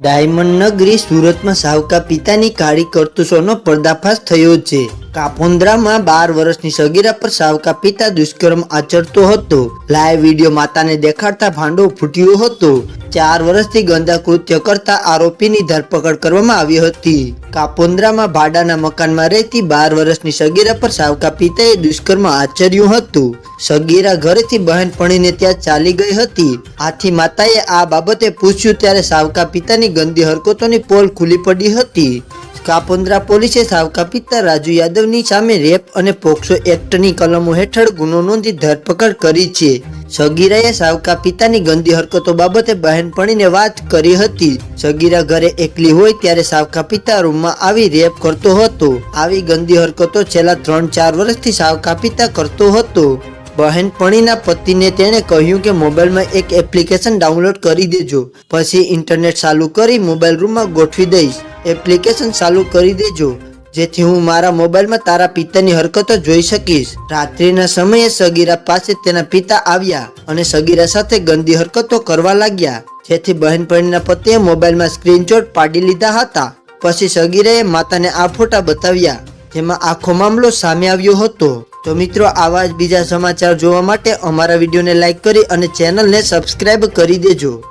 Diamond નગરી સુરતમાં સાવકા પિતાની કાળી કરતુસોનો પર્દાફાશ થયો છે. કાપોન્દ્રામાં બાર વર્ષની સગીરા પર સાવકા પિતા દુષ્કર્મ આચરતો હતો. લાઈવ વીડિયો માતાને દેખાડતા ભાંડો ફૂટ્યો હતો. ચાર વર્ષથી ગંદા કૃત્ય કરતા આરોપીની ધરપકડ કરવામાં આવી હતી. કાપોન્દ્રામાં ભાડાના મકાનમાં રહેતી બાર વર્ષની સગીરા પર સાવકા પિતાએ દુષ્કર્મ આચર્યું હતું. સગીરા ઘરેથી બહેનપણીને ત્યાં ચાલી ગઈ હતી. આથી માતાએ આ બાબતે પૂછ્યું ત્યારે સાવકા પિતાની ગંદી હરકતોની પોલ ખુલી પડી હતી. કાપોન્દ્રા પોલીસે સાવકા પિતા રાજુ યાદવની સામે રેપ અને પોક્સો એક્ટની કલમો હેઠળ ગુનો નોંધી ધરપકડ કરી છે. સગીરાએ સાવકા પિતાની ગંદી હરકતો બાબતે બહેનપણીને વાત કરી હતી. સગીરા ઘરે એકલી હોય ત્યારે સાવકા પિતા રૂમમાં આવી રેપ કરતો હતો. આવી ગંદી હરકતો છેલ્લા ત્રણ ચાર વર્ષથી સાવકા પિતા કરતો હતો. બહેનપણીના પતિને તેણે કહ્યું કે મોબાઈલમાં એક એપ્લિકેશન ડાઉનલોડ કરી દેજો. પછી ઇન્ટરનેટ ચાલુ કરી મોબાઈલ રૂમમાં ગોઠવી દઈશ. એપ્લિકેશન ચાલુ કરી દેજો. જેથી હું મારા મોબાઈલમાં તારા પિતાની હરકતો જોઈ શકીશ. રાત્રિના સમયે સગીરા પાસે તેના પિતા આવ્યા અને સગીરા સાથે ગંદી હરકતો કરવા લાગ્યા. જેથી બહેનપણીના પતિએ મોબાઈલમાં સ્ક્રીનશોટ પાડી લીધા હતા. પછી સગીરાએ માતાને આ ફોટા બતાવ્યા. જેમાં આખો મામલો સામે આવ્યો હતો. તો મિત્રો, આવા જ બીજા સમાચાર જોવા માટે અમારા વિડીયોને લાઇક કરી અને ચેનલને સબસ્ક્રાઈબ કરી દેજો.